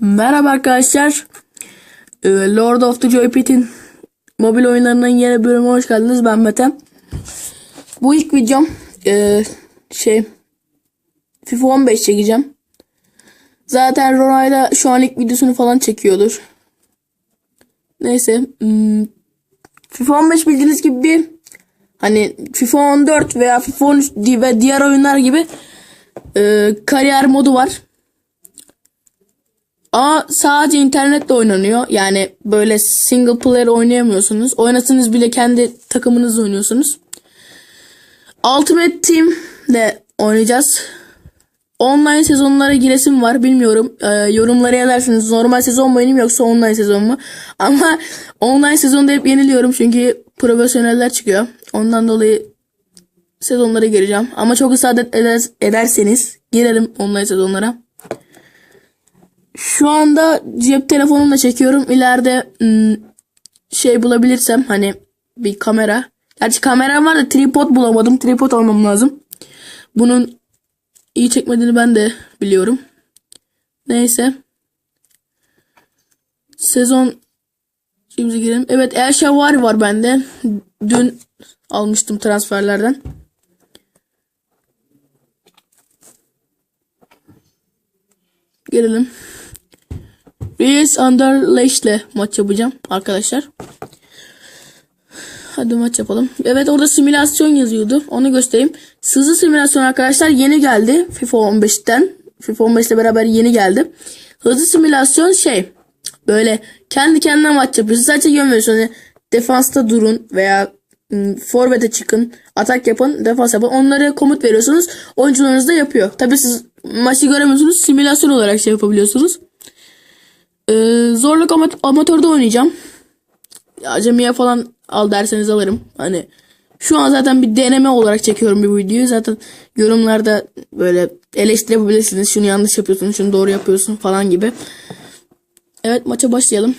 Merhaba arkadaşlar. Ee, Lord of the Joypit'in mobil oyunlarının yeni bölümüne hoş geldiniz. Ben Mete. Bu ilk videom ee, şey FIFA 15 çekeceğim. Zaten Ronay'da şu an ilk videosunu falan çekiyordur. Neyse. hmm, FIFA 15 bildiğiniz gibi bir hani FIFA 14 veya FIFA 13 di- ve diğer oyunlar gibi ee, kariyer modu var. Ama sadece internetle oynanıyor. Yani böyle single player oynayamıyorsunuz. Oynasanız bile kendi takımınızla oynuyorsunuz. Ultimate Team ile oynayacağız. Online sezonlara giresim var. Bilmiyorum. Ee, yorumlara yazarsınız. Normal sezon mu oynayayım yoksa online sezon mu? Ama online sezonda hep yeniliyorum. Çünkü profesyoneller çıkıyor. Ondan dolayı sezonlara gireceğim. Ama çok ısrar eder, ederseniz girelim online sezonlara. Şu anda cep telefonumla çekiyorum. İleride şey bulabilirsem hani bir kamera. Gerçi kameram var da tripod bulamadım. Tripod almam lazım. Bunun iyi çekmediğini ben de biliyorum. Neyse. Sezon şimdi girelim. Evet El Shavari var bende. Dün almıştım transferlerden. Gelelim. Reis Anderlecht'le maç yapacağım arkadaşlar. Hadi maç yapalım. Evet orada simülasyon yazıyordu. Onu göstereyim. Hızlı simülasyon arkadaşlar yeni geldi. FIFA 15'ten. FIFA 15 ile beraber yeni geldi. Hızlı simülasyon şey. Böyle kendi kendine maç yapıyorsun. Sadece görmüyorsun. Hani defansta durun veya ım, forvete çıkın. Atak yapın. Defans yapın. Onları komut veriyorsunuz. Oyuncularınız da yapıyor. Tabi siz maçı göremiyorsunuz. Simülasyon olarak şey yapabiliyorsunuz. Ee, zorluk ama amatörde oynayacağım. Acemiye falan al derseniz alırım. Hani şu an zaten bir deneme olarak çekiyorum bir videoyu. Zaten yorumlarda böyle eleştirebilirsiniz. Şunu yanlış yapıyorsun, şunu doğru yapıyorsun falan gibi. Evet maça başlayalım.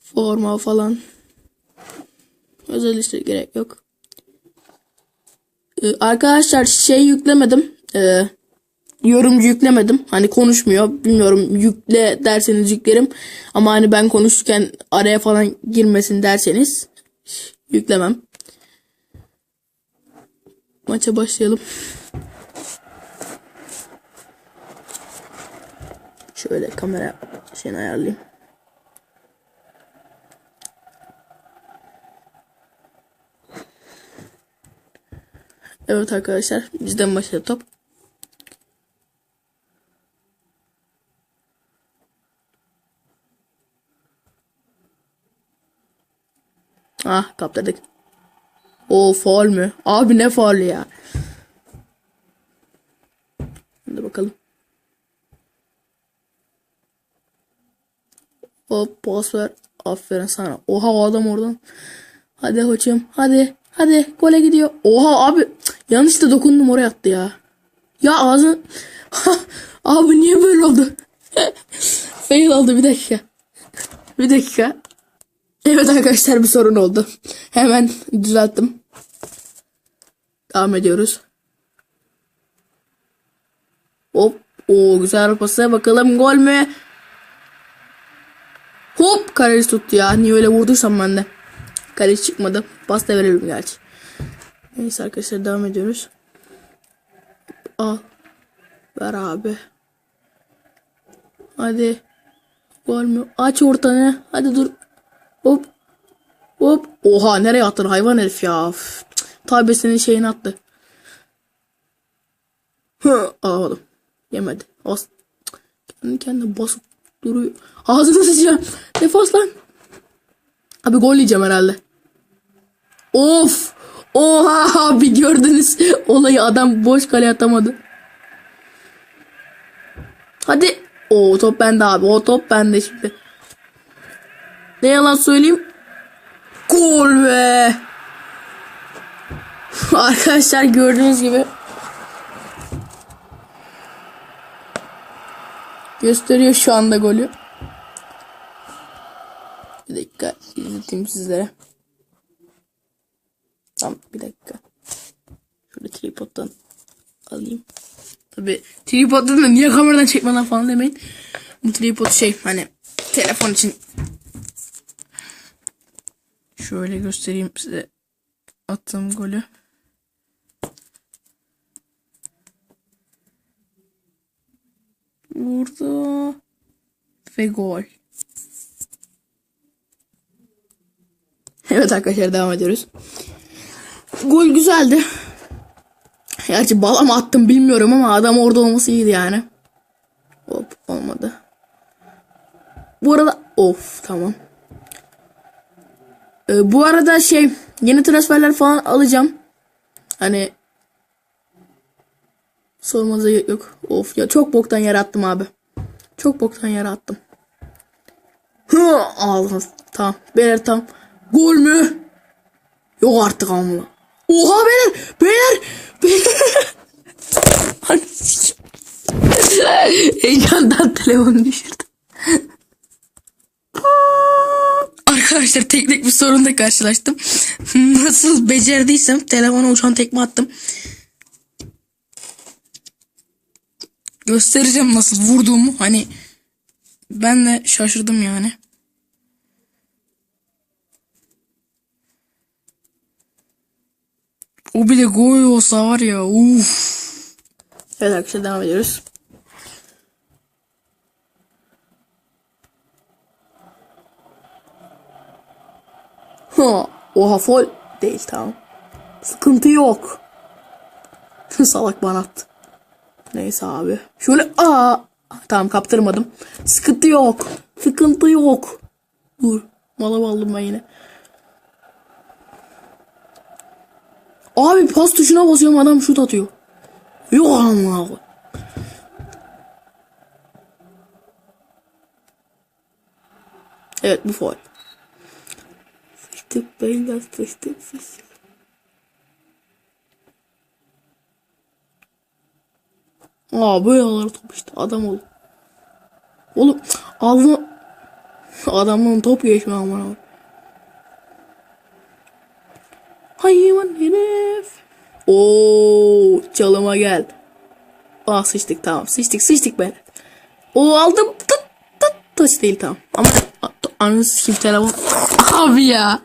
Forma falan. Özel işte gerek yok. Ee, arkadaşlar şey yüklemedim. Ee, yorumcu yüklemedim. Hani konuşmuyor. Bilmiyorum yükle derseniz yüklerim. Ama hani ben konuşurken araya falan girmesin derseniz yüklemem. Maça başlayalım. Şöyle kamera şeyini ayarlayayım. Evet arkadaşlar bizden başladı top. Ah kaptırdık. O faul mü? Abi ne faul ya? Hadi bakalım. Hop pas ver. Aferin sana. Oha o adam oradan. Hadi hocam. Hadi. Hadi. Gole gidiyor. Oha abi. Cık, Yanlışlıkla dokundum oraya attı ya. Ya ağzın. abi niye böyle oldu? Fail oldu bir dakika. Bir dakika. Evet arkadaşlar bir sorun oldu. Hemen düzelttim. Devam ediyoruz. Hop. O güzel pası. Bakalım gol mü? Hop kaleci tuttu ya. Niye öyle vurduysam ben de. Kaleci çıkmadı. Pas da verelim gerçi. Neyse arkadaşlar devam ediyoruz. Al. Ver abi. Hadi. Gol mü? Aç ortanı. Hadi dur. Hop. Hop. Oha nereye attın hayvan herif ya. Tabi senin şeyini attı. Hı, alamadım. Yemedi. As kendi kendine basıp duruyor. Ağzını sıçacağım. Defans lan. Abi gol yiyeceğim herhalde. Of. Oha abi gördünüz. Olayı adam boş kale atamadı. Hadi. O top bende abi. O top bende şimdi. Ne yalan söyleyeyim. Gol be. Arkadaşlar gördüğünüz gibi. Gösteriyor şu anda golü. Bir dakika izleteyim sizlere. Tamam bir dakika. Şöyle tripoddan alayım. Tabi tripod dedim de niye kameradan çekmeden falan demeyin. Bu tripod şey hani telefon için. Şöyle göstereyim size attığım golü. Vurdu. Ve gol. Evet arkadaşlar devam ediyoruz. Gol güzeldi. Gerçi bala mı attım bilmiyorum ama adam orada olması iyiydi yani. Hop olmadı. Bu arada of tamam. Ee, bu arada şey yeni transferler falan alacağım. Hani sormanıza yok. Of ya çok boktan yere attım abi. Çok boktan yere attım. Hı, aldım. Tamam. Beyler tamam. Gol mü? Yok artık ama. Oha beyler. Beyler. Beyler. Heyecandan telefonu düşürdüm. Arkadaşlar teknik bir sorunla karşılaştım. Nasıl becerdiysem telefona uçan tekme attım. Göstereceğim nasıl vurduğumu. Hani ben de şaşırdım yani. O bile gol olsa var ya uff. Evet arkadaşlar devam ediyoruz. Oha fol değil tamam. Sıkıntı yok. Salak bana attı. Neyse abi. Şöyle aa tamam kaptırmadım. Sıkıntı yok. Sıkıntı yok. Dur. Mala aldım ben yine. Abi pas tuşuna basıyorum adam şut atıyor. Yok ama. Evet bu faul. Beyler sıçtık sıçtık. Aa böyle top işte adam ol. Oğlum aldı adamın top geçme aman Hayvan herif. Oo çalıma gel. Aa sıçtık tamam sıçtık sıçtık ben. O aldım tıt tıt taç değil tamam. Ama anı kim telefon. Abi ya.